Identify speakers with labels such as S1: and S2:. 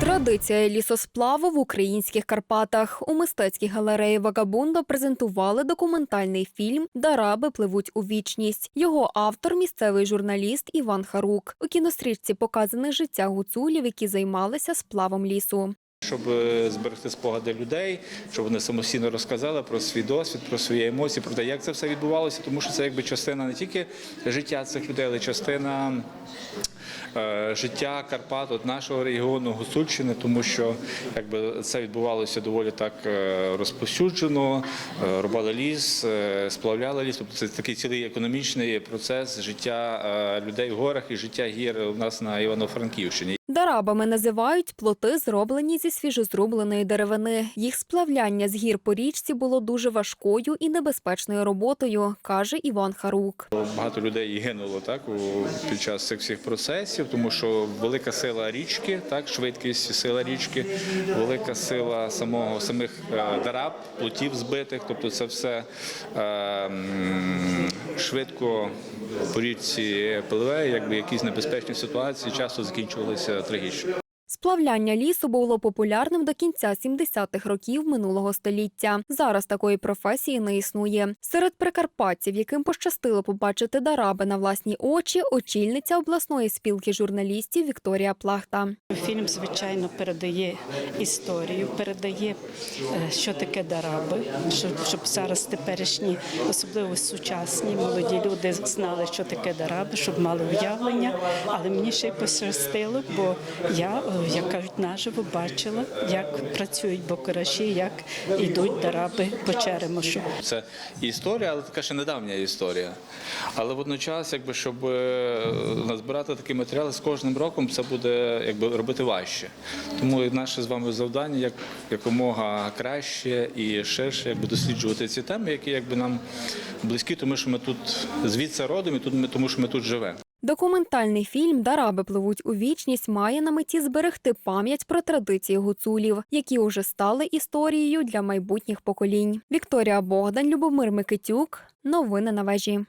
S1: Традиція лісосплаву в українських Карпатах. У мистецькій галереї Вагабундо презентували документальний фільм Дараби пливуть у вічність. Його автор місцевий журналіст Іван Харук. У кінострічці показане життя гуцулів, які займалися сплавом лісу.
S2: Щоб е, зберегти спогади людей, щоб вони самостійно розказали про свій досвід, про свої емоції, про те, як це все відбувалося, тому що це якби частина не тільки життя цих людей, але частина життя Карпат, от нашого регіону Гусульщини, тому що якби це відбувалося доволі так розпосюджено: розповсюджено, е, рубали ліс, е, сплавляли ліс. Тобто це такий цілий економічний процес життя е, людей в горах і життя гір у нас на Івано-Франківщині.
S1: Дарабами називають плоти, зроблені зі свіжозрубленої деревини. Їх сплавляння з гір по річці було дуже важкою і небезпечною роботою, каже Іван Харук.
S2: Багато людей гинуло так під час цих всіх процесів, тому що велика сила річки, так швидкість сила річки, велика сила самого самих е, дараб, плотів збитих. Тобто, це все е, швидко по річці пливе, якби якісь небезпечні ситуації часто закінчувалися трагічно.
S1: Сплавляння лісу було популярним до кінця 70-х років минулого століття. Зараз такої професії не існує. Серед прикарпатців, яким пощастило побачити дараби на власні очі, очільниця обласної спілки журналістів Вікторія Плахта.
S3: Фільм, звичайно, передає історію, передає, е, що таке дараби, щоб, зараз теперішні, особливо сучасні молоді люди знали, що таке дараби, щоб мали уявлення. Але мені ще й пощастило, бо я, е, як кажуть, наживо бачила, як працюють бокараші, як йдуть дараби по черемошу.
S2: Це історія, але така ще недавня історія. Але водночас, якби щоб е, назбирати такі матеріали з кожним роком, це буде якби робити важче. Тому наше з вами завдання як якомога краще і ширше якби досліджувати ці теми, які якби нам близькі, тому що ми тут звідси родом і тут ми тому, що ми тут живемо.
S1: Документальний фільм Дараби пливуть у вічність має на меті зберегти пам'ять про традиції гуцулів, які уже стали історією для майбутніх поколінь. Вікторія Богдан, Любомир Микитюк. Новини на вежі.